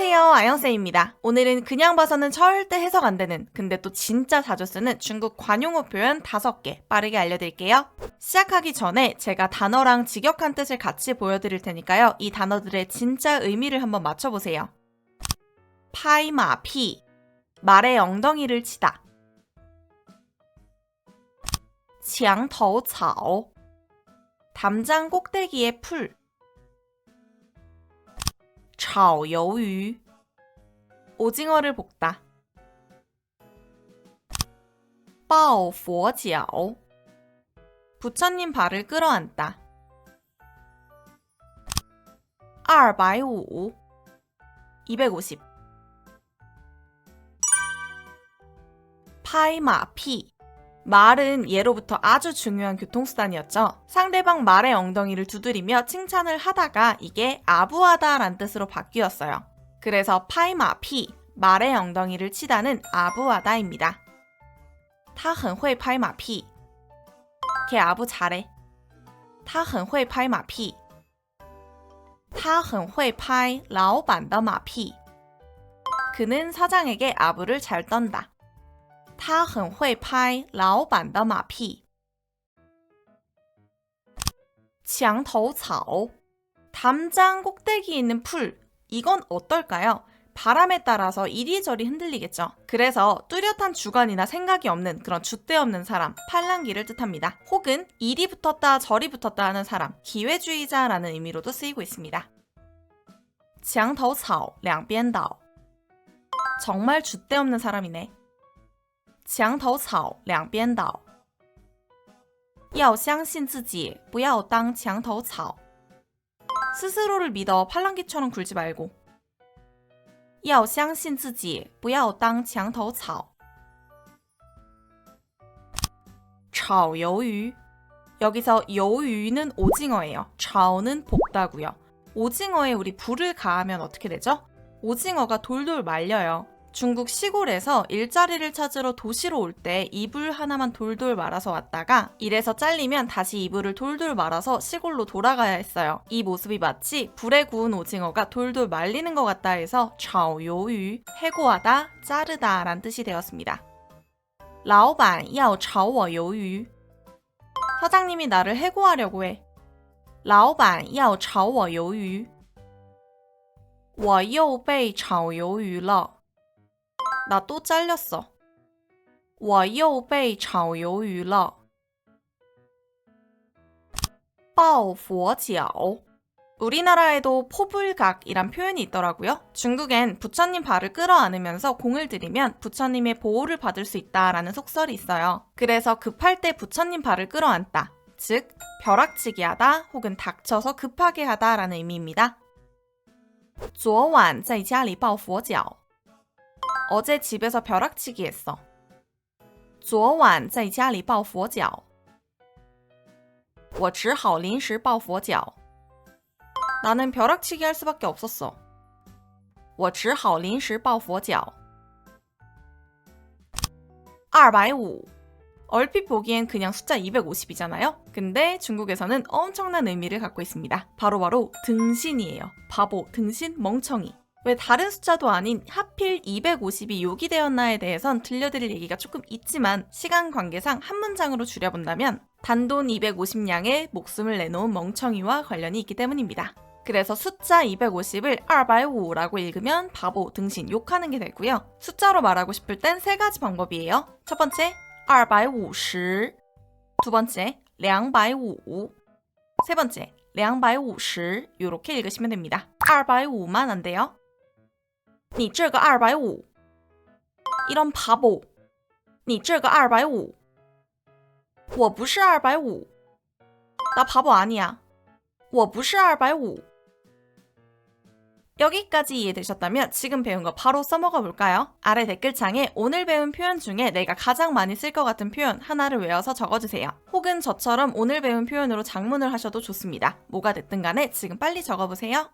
안녕하세요. 아영쌤입니다. 오늘은 그냥 봐서는 절대 해석 안 되는, 근데 또 진짜 자주 쓰는 중국 관용어 표현 5개 빠르게 알려드릴게요. 시작하기 전에 제가 단어랑 직역한 뜻을 같이 보여드릴 테니까요. 이 단어들의 진짜 의미를 한번 맞춰보세요. 파이마피. 말의 엉덩이를 치다. 지앙头草. 담장 꼭대기의 풀. 炒鱿鱼 오징어를 볶다 抱佛脚 부처님 발을 끌어안다 250 250 파이마피 말은 예로부터 아주 중요한 교통수단이었죠. 상대방 말의 엉덩이를 두드리며 칭찬을 하다가 이게 아부하다란 뜻으로 바뀌었어요. 그래서 파이마피, 말의 엉덩이를 치다는 아부하다입니다. 他很会拍马屁. 걔 아부 잘해. 他很会拍马屁.他很会拍老板的马屁. 그는 사장에게 아부를 잘 떤다. 他很会拍老板的马屁。墙头草, 담장 꼭대기 있는 풀. 이건 어떨까요? 바람에 따라서 이리저리 흔들리겠죠. 그래서 뚜렷한 주관이나 생각이 없는 그런 줏대 없는 사람, 팔랑귀를 뜻합니다. 혹은 이리 붙었다 저리 붙었다 하는 사람, 기회주의자라는 의미로도 쓰이고 있습니다. 墙头草两边倒. 정말 줏대 없는 사람이네. 墙头草两边倒。要相信自己，不要当墙头草。 스스로를 믿어 팔랑귀처럼 굴지 말고. 要相信自己，不要当墙头草。炒鱿鱼 여기서鱿鱼는 오징어예요. 炒는 볶다고요. 오징어에 우리 불을 가하면 어떻게 되죠? 오징어가 돌돌 말려요. 중국 시골에서 일자리를 찾으러 도시로 올 때 이불 하나만 돌돌 말아서 왔다가 일에서 잘리면 다시 이불을 돌돌 말아서 시골로 돌아가야 했어요. 이 모습이 마치 불에 구운 오징어가 돌돌 말리는 것 같다 해서 炒鱿鱼 해고하다, 자르다 란 뜻이 되었습니다. 老板要炒我鱿鱼 사장님이 나를 해고하려고 해. 老板要炒我鱿鱼我又被炒鱿鱼了 나 또 잘렸어. 我又被炒鱿鱼了.抱佛脚. 우리나라에도 포불각이란 표현이 있더라고요. 중국엔 부처님 발을 끌어안으면서 공을 들이면 부처님의 보호를 받을 수 있다라는 속설이 있어요. 그래서 급할 때 부처님 발을 끌어안다. 즉, 벼락치기 하다 혹은 닥쳐서 급하게 하다라는 의미입니다. 昨晚在家里抱佛脚. 어제 집에서 벼락치기 했어. 昨晚在家里抱佛脚.我只好临时抱佛脚. 나는 벼락치기 할 수밖에 없었어. 我只好临时抱佛脚. 250. 얼핏 보기엔 그냥 숫자 250이잖아요? 근데 중국에서는 엄청난 의미를 갖고 있습니다. 바로바로 등신이에요. 바보, 등신, 멍청이. 왜 다른 숫자도 아닌 하필 250이 욕이 되었나에 대해선 들려드릴 얘기가 조금 있지만 시간 관계상 한 문장으로 줄여본다면 단돈 250냥에 목숨을 내놓은 멍청이와 관련이 있기 때문입니다. 그래서 숫자 250을 250라고 읽으면 바보, 등신, 욕하는 게 되고요. 숫자로 말하고 싶을 땐 세 가지 방법이에요. 첫 번째, 250. 두 번째, 250. 세 번째, 250. 이렇게 읽으시면 됩니다. 250만 안 돼요. 你这个250 이런 바보 你这个250我不是250나 바보 아니야 我不是250 여기까지 이해되셨다면 지금 배운 거 바로 써먹어 볼까요? 아래 댓글창에 오늘 배운 표현 중에 내가 가장 많이 쓸 것 같은 표현 하나를 외워서 적어주세요. 혹은 저처럼 오늘 배운 표현으로 장문을 하셔도 좋습니다. 뭐가 됐든 간에 지금 빨리 적어보세요.